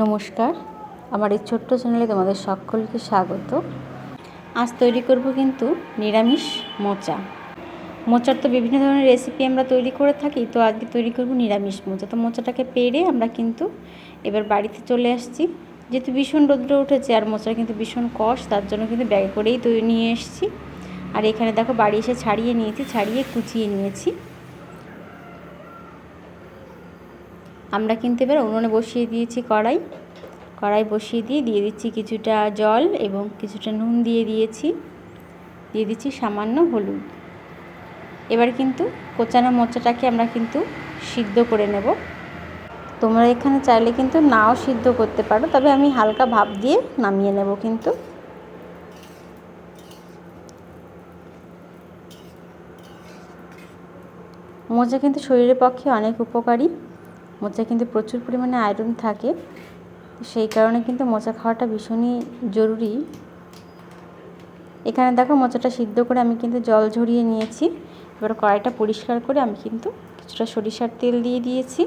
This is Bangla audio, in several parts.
নমস্কার। আমার এই ছোট্ট চ্যানেলে তোমাদের সকলকে স্বাগত। আজ তৈরি করব কিন্তু নিরামিষ মোচা। মোচার তো বিভিন্ন ধরনের রেসিপি আমরা তৈরি করে থাকি, তো আজকে তৈরি করব নিরামিষ মোচা। তো মোচাটাকে পেরে আমরা কিন্তু এবার বাড়িতে চলে আসছি। যেহেতু ভীষণ রৌদ্র উঠেছে আর মোচা কিন্তু ভীষণ কষ, তার জন্য কিন্তু ব্যাগে করেই তৈরি নিয়ে এসেছি। আর এখানে দেখো বাড়ি এসে ছাড়িয়ে নিয়েছি, ছাড়িয়ে কুচিয়ে নিয়েছি। আমরা কিন্তু এবার উনুনে বসিয়ে দিয়েছি কড়াই। কড়াই বসিয়ে দিয়ে দিয়ে দিচ্ছি কিছুটা জল এবং কিছুটা নুন দিয়ে দিয়েছি। দিয়ে দিচ্ছি সামান্য হলুদ। এবার কিন্তু কোচানো মোচাটাকে আমরা কিন্তু সিদ্ধ করে নেব। তোমরা এখানে চাইলে কিন্তু নাও সিদ্ধ করতে পারো, তবে আমি হালকা ভাপ দিয়ে নামিয়ে নেব কিন্তু। মোচা কিন্তু শরীরের পক্ষে অনেক উপকারী। মোচা কিন্তু প্রচুর পরিমাণে আয়রন থাকে। সেই কারণে কিন্তু মোচা খাওয়াটা ভীষণই জরুরি। এখানে দেখো মোচাটা সিদ্ধ করে আমি কিন্তু জল ঝরিয়ে নিয়েছি। এবার কড়াইটা পরিষ্কার করে আমি কিন্তু কিছুটা সরিষার তেল দিয়ে দিয়েছি।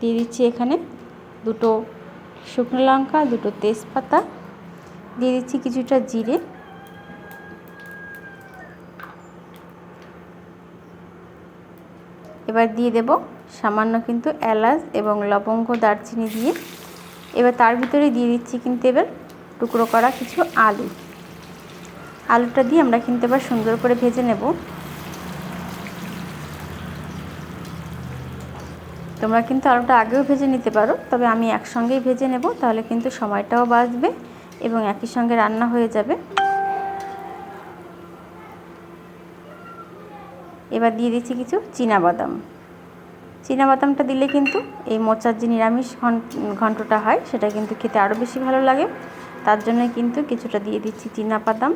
দিয়ে দিচ্ছি এখানে দুটো শুকনো লঙ্কা, দুটো তেজপাতা। দিয়ে দিচ্ছি কিছুটা জিরে। এবার দিয়ে দেব সামান্য কিন্তু এলাচ এবং লবঙ্গ, দারচিনি দিয়ে। এবার তার ভিতরে দিয়ে দিচ্ছি কিন্তু এবার টুকরো করা কিছু আলু। আলুটা দিয়ে আমরা কিন্তু এবার সুন্দর করে ভেজে নেব। তোমরা কিন্তু আলুটা আগেও ভেজে নিতে পারো, তবে আমি একসঙ্গেই ভেজে নেব, তাহলে কিন্তু সময়টাও বাঁচবে এবং একই সঙ্গে রান্না হয়ে যাবে। এবার দিয়ে দিচ্ছি কিছু বাদাম বাদামটা দিলে কিন্তু এই মোচার যে নিরামিষ ঘন্টটা হয়, সেটা কিন্তু খেতে আরও বেশি ভালো লাগে। তার জন্য কিন্তু কিছুটা দিয়ে দিচ্ছি বাদাম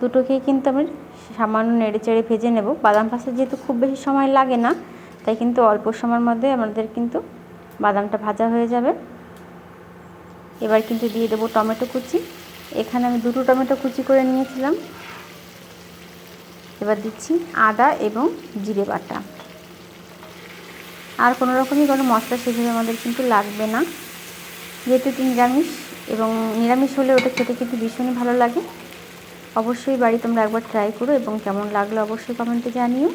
দুটোকেই কিন্তু আমি সামান্য নেড়ে চেড়ে ভেজে নেব। বাদাম পাশে যেহেতু খুব বেশি সময় লাগে না, তাই কিন্তু অল্প সময়ের মধ্যে আমাদের কিন্তু বাদামটা ভাজা হয়ে যাবে। এবার কিন্তু দিয়ে দেবো টমেটো কুচি। এখানে আমি দুটো টমেটো কুচি করে নিয়েছিলাম। এবার দিচ্ছি আদা এবং জিরে বাটা। আর কোনো রকমই কোনো মশলা সেভাবে আমাদের কিন্তু লাগবে না। যেহেতু এটি নিরামিষ এবং নিরামিষ হলে ওটা খেতে কিন্তু ভীষণই ভালো লাগে। অবশ্যই বাড়ি তোমরা একবার ট্রাই করো এবং কেমন লাগল অবশ্যই কমেন্টে জানিও।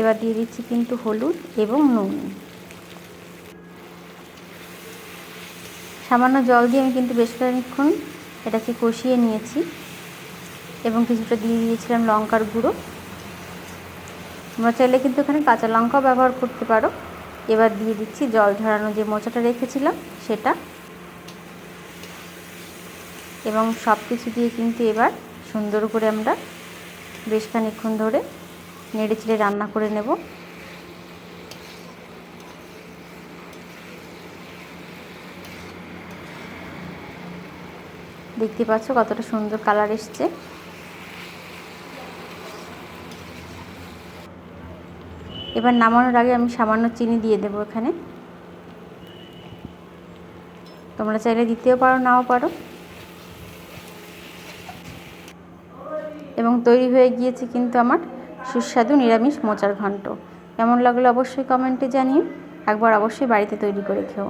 এবার দিয়ে দিচ্ছি কিন্তু হলুদ এবং নুন। সামান্য জল দিয়ে আমি কিন্তু বেশ খানিক্ষণ এটাকে কষিয়ে নিয়েছি এবং কিছুটা দিয়ে দিয়েছিলাম লঙ্কার গুঁড়ো। তোমরা চাইলে কিন্তু এখানে কাঁচা লঙ্কাও ব্যবহার করতে পারো। এবার দিয়ে দিচ্ছি জল ঝরানো যে মোচাটা রেখেছিলাম, সেটা। এবং সব কিছু দিয়ে কিন্তু এবার সুন্দর করে আমরা বেশ খানিক্ষণ ধরে নেড়ে চেড়ে রান্না করে নেব। দেখতে পাচ্ছ কতটা সুন্দর কালার এসছে। এবার নামানোর আগে আমি সামান্য চিনি দিয়ে দেবো এখানে। তোমরা চাইলে দিতেও পারো, নাও পারো। এবং তৈরি হয়ে গিয়েছে কিন্তু আমার সুস্বাদু নিরামিষ মোচার ঘন্ট। কেমন লাগল অবশ্যই কমেন্টে জানিও। একবার অবশ্যই বাড়িতে তৈরি করে খেও।